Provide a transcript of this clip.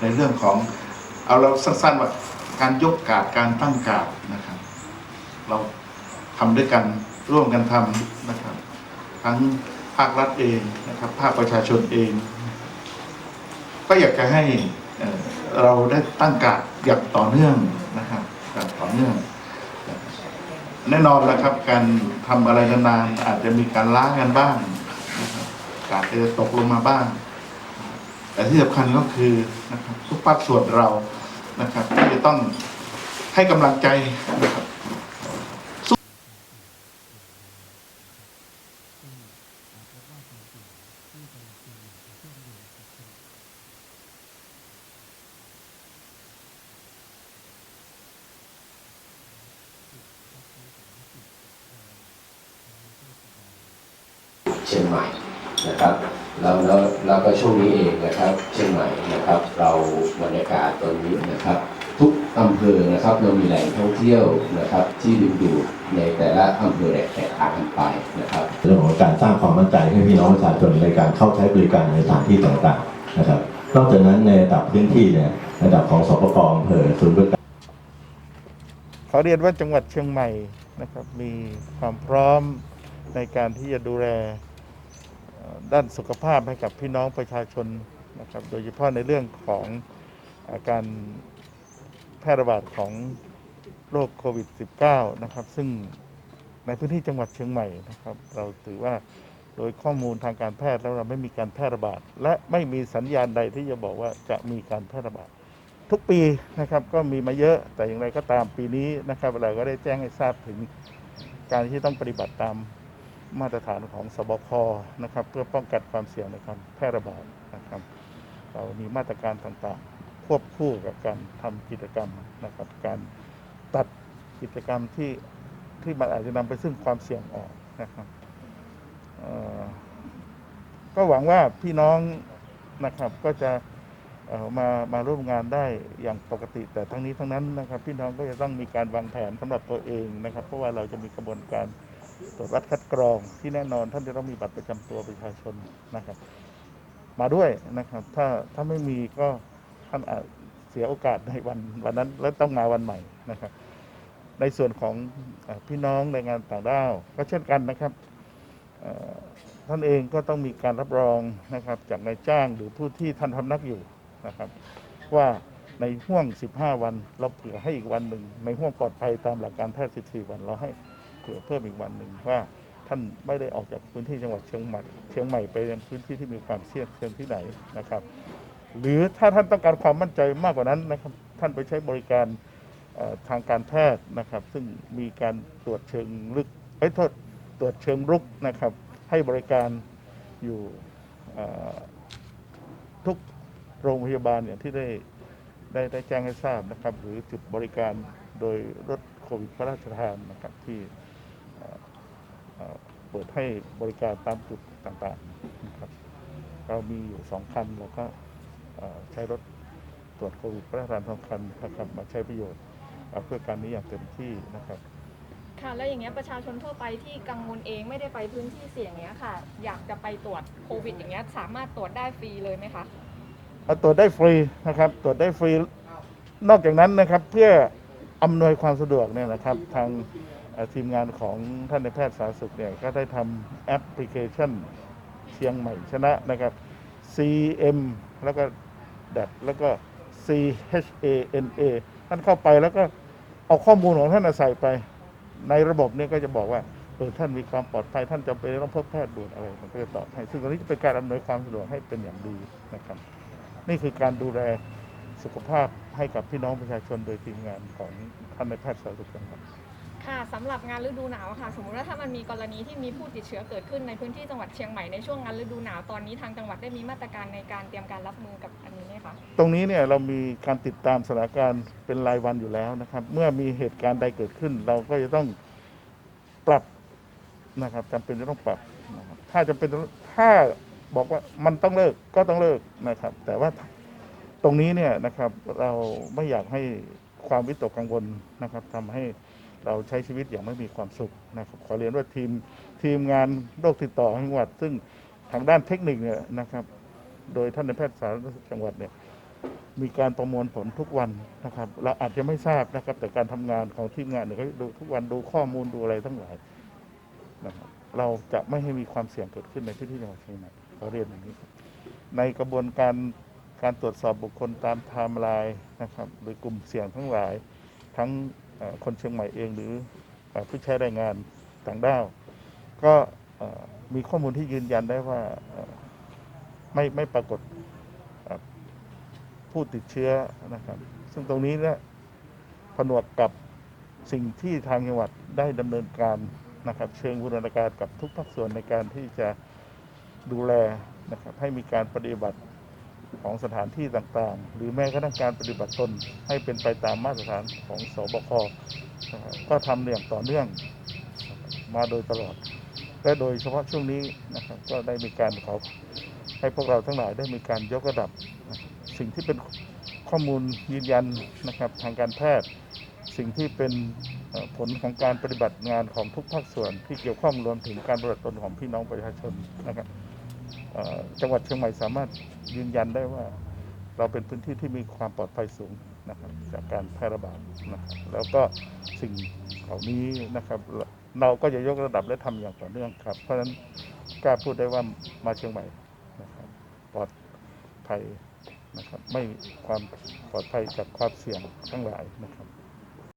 ในเรื่องของเอาเราสั้นๆว่าการยกกาดการตั้งกาดนะครับ เราทำด้วยกันร่วมกันทำนะครับ ทั้งภาครัฐเองนะครับ ภาคประชาชนเอง ก็อยากจะให้เราได้ตั้งกาดอย่างต่อเนื่องนะครับอย่างต่อเนื่อง แน่นอนแหละครับ การทำอะไรนานๆอาจจะมีการล้ากันบ้างนะครับกาดจะตกลงมาบ้าง แต่ที่สำคัญก็คือนะครับทุกภาคส่วนเรานะครับที่จะต้องให้กำลังใจนะครับเชียงใหม่นะครับ แล้วแล้วแล้วก็ช่วงนี้เองนะครับ เชียงใหม่นะครับ เราบรรยากาศตอนนี้นะครับ ทุกอำเภอนะครับเรามีแหล่งท่องเที่ยวนะครับ ที่ดึงดูดในแต่ละอำเภอแตกต่างกันไปนะครับเรื่องของการสร้างความมั่นใจให้พี่น้องประชาชนในการเข้าใช้บริการในสถานที่ต่างๆนะครับ นอกจากนั้นในระดับพื้นที่เนี่ยระดับของสปกอำเภอศูนย์บริการขอเรียนว่าจังหวัดเชียงใหม่นะครับ มีความพร้อมในการที่จะดูแลเอ่อ ด้านสุขภาพให้กับพี่น้องประชาชนนะครับ โดยเฉพาะในเรื่องของอาการแพร่ระบาดของโรคโควิด -19 นะครับ ซึ่งในพื้นที่จังหวัดเชียงใหม่นะครับ เราถือว่าโดยข้อมูลทางการแพทย์แล้วเราไม่มีการแพร่ระบาด และไม่มีสัญญาณใดที่จะบอกว่าจะมีการแพร่ระบาด ทุกปีนะครับก็มีมาเยอะแต่อย่างไรก็ตามปีนี้นะครับเราก็ได้แจ้งให้ทราบถึงการที่ต้องปฏิบัติตาม มาตรฐานของสบคนะครับ เพื่อป้องกันความเสี่ยงในการแพร่ระบาดนะครับ เรามีมาตรการต่างๆ ควบคู่กับการทำกิจกรรมนะครับ การตัดกิจกรรมที่ที่มันอาจจะนำไปซึ่งความเสี่ยงออกนะครับก็หวังว่าพี่น้องนะครับก็จะมามาร่วมงานได้อย่างปกติ แต่ทั้งนี้ทั้งนั้นนะครับ พี่น้องก็จะต้องมีการวางแผนสำหรับตัวเองนะครับ เพราะว่าเราจะมีกระบวนการ ตรวจวัดคัดกรองที่แน่นอนท่านจะต้องมีบัตรประจำตัวประชาชนนะครับ มาด้วยนะครับ ถ้าถ้าไม่มีก็ท่านอาจเสียโอกาสในวันวันนั้นแล้วต้องมาวันใหม่นะครับ ในส่วนของพี่น้องในงานต่างด้าวก็เช่นกันนะครับท่านเองก็ต้องมีการรับรองนะครับจากนายจ้างหรือผู้ที่ท่านทำนักอยู่นะครับ ว่าในห่วง 15 วันเราเผื่อให้อีกวันหนึ่งในห่วงปลอดภัยตามหลักการแพทย์ 14 วันเราให้ เผื่อเพิ่มอีกวันหนึ่งว่าท่านไม่ได้ออกจากพื้นที่จังหวัดเชียงใหม่เชียงใหม่ไปยังพื้นที่ที่มีความเสี่ยงเชิงที่ไหนนะครับ หรือถ้าท่านต้องการความมั่นใจมากกว่านั้นนะครับท่านไปใช้บริการทางการแพทย์นะครับ ซึ่งมีการตรวจเชิงลึกไอ้โทษตรวจเชิงรุกนะครับ ให้บริการอยู่ทุกโรงพยาบาลอย่างที่ได้ได้ได้แจ้งให้ทราบนะครับ หรือจุดบริการโดยรถโควิดพระราชทานนะครับที่ เอ่อเปิดให้บริการตามจุดต่างๆนะครับเรามีอยู่สองคันแล้วก็เอ่อใช้รถตรวจโควิดพระราชทานสองคันนะครับมาใช้ประโยชน์เอ่อเพื่อการนี้อย่างเต็มที่นะครับค่ะแล้วอย่างเงี้ยประชาชนทั่วไปที่กังวลเองไม่ได้ไปพื้นที่เสี่ยงเงี้ยค่ะ อยากจะไปตรวจโควิด อย่างเงี้ยสามารถตรวจได้ฟรีเลยไหมคะเอาตรวจได้ฟรีนะครับ ตรวจได้ฟรีนอกจากนั้นนะครับเพื่ออำนวยความสะดวกเนี่ยนะครับทางเอ่อ ทีมงานของท่านในแพทย์สาธารณสุขเนี่ยก็ได้ทำแอปพลิเคชันเชียงใหม่ชนะนะครับ CM แล้วก็ดัดแล้วก็ CHANA ท่านเข้าไปแล้วก็เอาข้อมูลของท่านใส่ไปในระบบเนี่ยก็จะบอกว่าเออท่านมีความปลอดภัยท่านจำเป็นต้องพบแพทย์ด่วนอะไรมันก็จะตอบให้ซึ่งตรงนี้จะเป็นการอำนวยความสะดวกให้เป็นอย่างดีนะครับ นี่คือการดูแลสุขภาพให้กับพี่น้องประชาชนโดยทีมงานของท่านในแพทย์สาธารณสุขจังหวัด ค่ะสำหรับงานฤดูหนาวค่ะ สมมุติว่าถ้ามันมีกรณีที่มีผู้ติดเชื้อเกิดขึ้นในพื้นที่จังหวัดเชียงใหม่ในช่วงงานฤดูหนาวตอนนี้ทางจังหวัดได้มีมาตรการในการเตรียมการรับมือกับอันนี้ไหมคะตรงนี้เนี่ยเรามีการติดตามสถานการณ์เป็นรายวันอยู่แล้วนะครับ เมื่อมีเหตุการณ์ใดเกิดขึ้น เราก็จะต้องปรับนะครับจำเป็นจะต้องปรับนะครับถ้าจำเป็นถ้าบอกว่ามันต้องเลิกก็ต้องเลิกนะครับ แต่ว่าตรงนี้เนี่ยนะครับเราไม่อยากให้ความวิตกกังวลนะครับทำให้ เราใช้ชีวิตอย่างไม่มีความสุขนะครับขอเรียนว่าทีมทีมงานโรคติดต่อจังหวัด ซึ่งทางด้านเทคนิคเนี่ยนะครับ โดยท่านในายแพทย์สาธารณสุขจังหวัดเนี่ยมีการประมวลผลทุกวันนะครับ เราอาจจะไม่ทราบนะครับ แต่การทำงานของทีมงานเนี่ยเขาดูทุกวันดูข้อมูลดูอะไรทั้งหลายนะครับเราจะไม่ให้มีความเสี่ยงเกิดขึ้นในพื้นที่จังหวัดเชียงใหม่ขอเรียนอย่างนี้ ในกระบวนการการตรวจสอบบุคคลตามไทม์ไลน์นะครับ หรือกลุ่มเสี่ยงทั้งหลายทั้ง คนเชียงใหม่เองหรือผู้ใช้แรงงานต่างด้าว ก็มีข้อมูลที่ยืนยันได้ว่าไม่ไม่ปรากฏผู้ติดเชื้อนะครับ ซึ่งตรงนี้เนี่ยผนวกกับสิ่งที่ทางจังหวัดได้ดำเนินการนะครับ เชิงบูรณาการกับทุกภาคส่วนในการที่จะดูแลนะครับให้มีการปฏิบัติ ของสถานที่ต่างๆ หรือแม้กระทั่งการปฏิบัติตนให้เป็นไปตามมาตรฐานของสบคก็ทำอย่างต่อเนื่องมาโดยตลอด และโดยเฉพาะช่วงนี้นะครับก็ได้มีการขอให้พวกเราทั้งหลายได้มีการยกระดับ สิ่งที่เป็นข้อมูลยืนยันนะครับทางการแพทย์ สิ่งที่เป็นผลของการปฏิบัติงานของทุกภาคส่วนที่เกี่ยวข้องรวมถึงการปฏิบัติตนของพี่น้องประชาชนนะครับ จังหวัดเชียงใหม่สามารถยืนยันได้ว่า เราเป็นพื้นที่ที่มีความปลอดภัยสูงนะครับจากการแพร่ระบาดนะครับแล้วก็สิ่งเหล่านี้นะครับ เราก็จะยกระดับและทำอย่างต่อเนื่องครับ เพราะฉะนั้นกล้าพูดได้ว่ามาเชียงใหม่นะครับปลอดภัยนะครับไม่ความปลอดภัยจากความเสี่ยงทั้งหลายนะครับ